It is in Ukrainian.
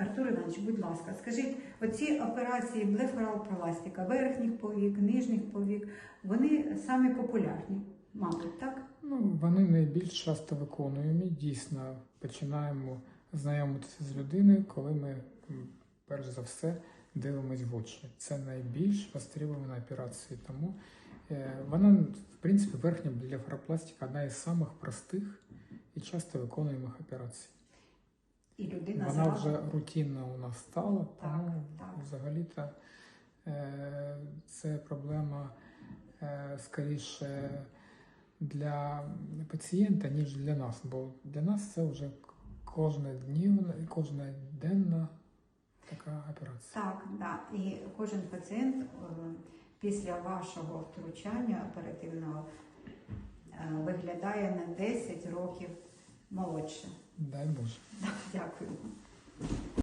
Артур Іванович, будь ласка, скажіть, оці операції блефоралпластика, верхніх повік, нижніх повік, вони самі популярні, мабуть, так? Ну, вони найбільш часто виконуємі. Дійсно, починаємо знайомитися з людиною, коли ми перш за все дивимось в очі. Це найбільш востребована операція. Тому е, вона, в принципі, верхня блефаропластика одна із самих простих і часто виконуємих операцій. І людина Вона зразу- вже рутинна у нас стала, Так, тому так. взагалі-то е, це проблема е, скоріше для пацієнта, ніж для нас. Бо для нас це вже кожна днівна, кожна денна така операція. Так, да. І кожен пацієнт е, після вашого втручання оперативного е, виглядає на 10 років молодше. Дай Боже.